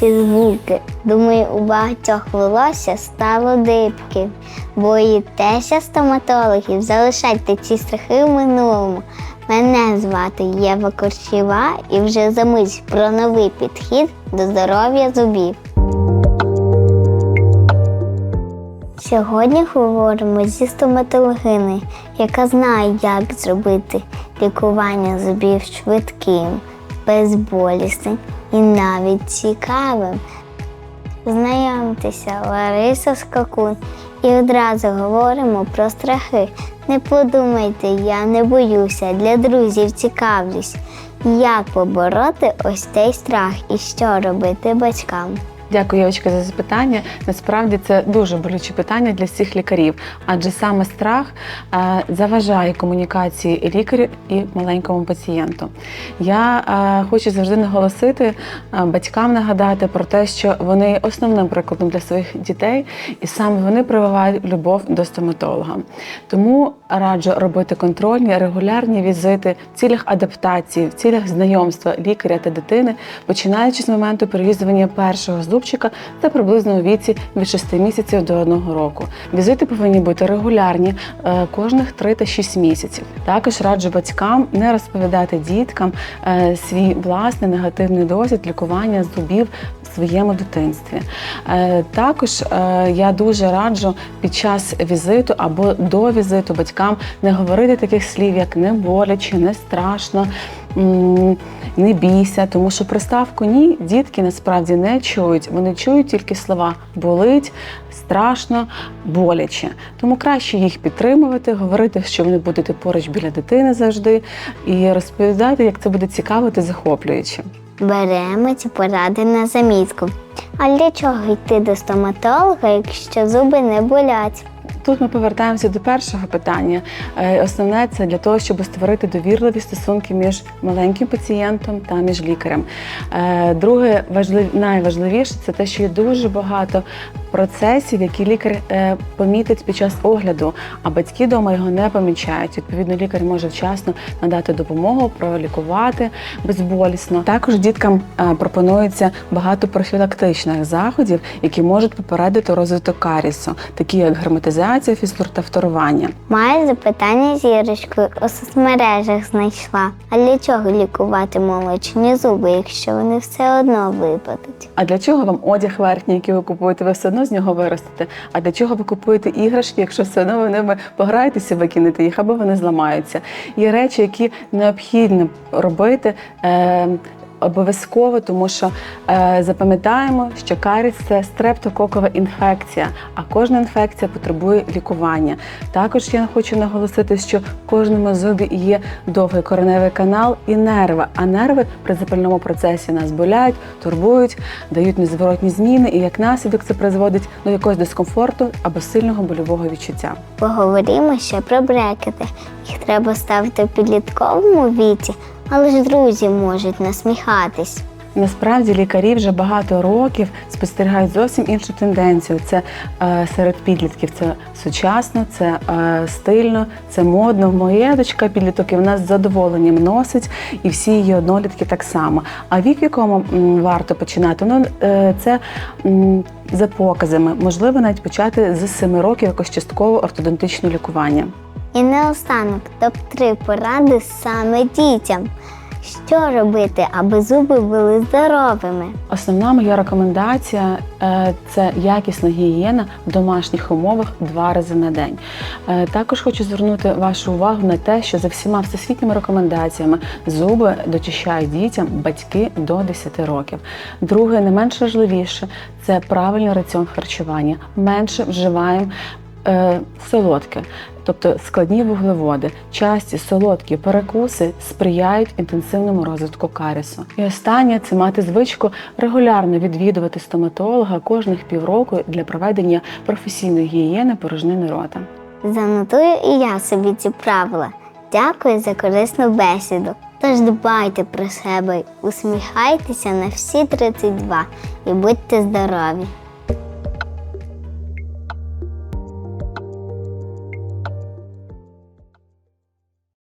ці звуки. Думаю, у багатьох волосся стало дибки. Боїтеся стоматологів, залишайте ці страхи в минулому. Мене звати Єва Корчева і вже за мить про новий підхід до здоров'я зубів. Сьогодні говоримо зі стоматологинею, яка знає, як зробити лікування зубів швидким, безболісним і навіть цікавим. Знайомтеся, Лариса Скакун. І одразу говоримо про страхи. Не подумайте, я не боюся, для друзів цікавлюсь. Як побороти ось цей страх і що робити батькам? Дякую, Євочка, за запитання. Насправді це дуже болюче питання для всіх лікарів, адже саме страх е, заважає комунікації лікарю і маленькому пацієнту. Я е, хочу завжди наголосити е, батькам нагадати про те, що вони основним прикладом для своїх дітей, і саме вони прививають любов до стоматолога. Тому раджу робити контрольні регулярні візити в цілях адаптації, в цілях знайомства лікаря та дитини, починаючи з моменту перевізування першого зубчика, це приблизно у віці від 6 місяців до 1 року. Візити повинні бути регулярні е, кожних 3 та 6 місяців. Також раджу батькам не розповідати діткам е, свій власний негативний досвід лікування зубів в своєму дитинстві. Е, Також я дуже раджу під час візиту або до візиту батькам не говорити таких слів, як не боляче, не страшно. Не бійся, тому що приставку ні дітки насправді не чують. Вони чують тільки слова болить, страшно, боляче. Тому краще їх підтримувати, говорити, що вони будете поруч біля дитини завжди, і розповідати, як це буде цікаво та захоплююче. Беремо ці поради на замітку. А для чого йти до стоматолога, якщо зуби не болять? Тут ми повертаємося до першого питання. Е, Основне це для того, щоб створити довірливі стосунки між маленьким пацієнтом та між лікарем. Е, Друге, важлив... найважливіше це те, що є дуже багато процесів, які лікар е, помітить під час огляду, а батьки вдома його не помічають. Відповідно, лікар може вчасно надати допомогу, пролікувати безболісно. Також діткам е, пропонується багато профілактичних заходів, які можуть попередити розвиток карісу, такі як герметизація, фізкур та вторування. Маю запитання зірочкою у соцмережах знайшла. А для чого лікувати молочні зуби, якщо вони все одно випадуть? А для чого вам одяг верхній, який ви купуєте, ви все одно з нього виростете? А для чого ви купуєте іграшки, якщо все одно ви ними пограєтеся, викинете їх, або вони зламаються? Є речі, які необхідно робити. Обов'язково, тому що е, запам'ятаємо, що каріс це стрептококова інфекція, а кожна інфекція потребує лікування. Також я хочу наголосити, що в кожному зубі є довгий кореневий канал і нерви. А нерви при запальному процесі нас болять, турбують, дають незворотні зміни, і як наслідок це призводить до якогось дискомфорту або сильного больового відчуття. Поговоримо ще про брекети. Їх треба ставити в підлітковому віці, але ж друзі можуть насміхатись. Насправді лікарі вже багато років спостерігають зовсім іншу тенденцію. Це е, серед підлітків це сучасно, це е, стильно, це модно. Моя дочка підліток і вона з задоволенням носить, і всі її однолітки так само. А вік, в якому варто починати, ну е, це за показами. Можливо, навіть почати з 7 років якось частково ортодонтичне лікування. І наостанок топ-3 поради саме дітям. Що робити, аби зуби були здоровими? Основна моя рекомендація е, це якісна гігієна в домашніх умовах два рази на день. Е, Також хочу звернути вашу увагу на те, що за всіма всесвітніми рекомендаціями зуби дочищають дітям батьки до 10 років. Друге, не менш важливіше, це правильний раціон харчування. Менше вживаємо е, солодке. Тобто складні вуглеводи, часті солодкі перекуси сприяють інтенсивному розвитку карісу. І останнє це мати звичку регулярно відвідувати стоматолога кожних півроку для проведення професійної гігієни порожнини рота. Занотую і я собі ці правила. Дякую за корисну бесіду. Тож дбайте про себе, усміхайтеся на всі 32 і будьте здорові!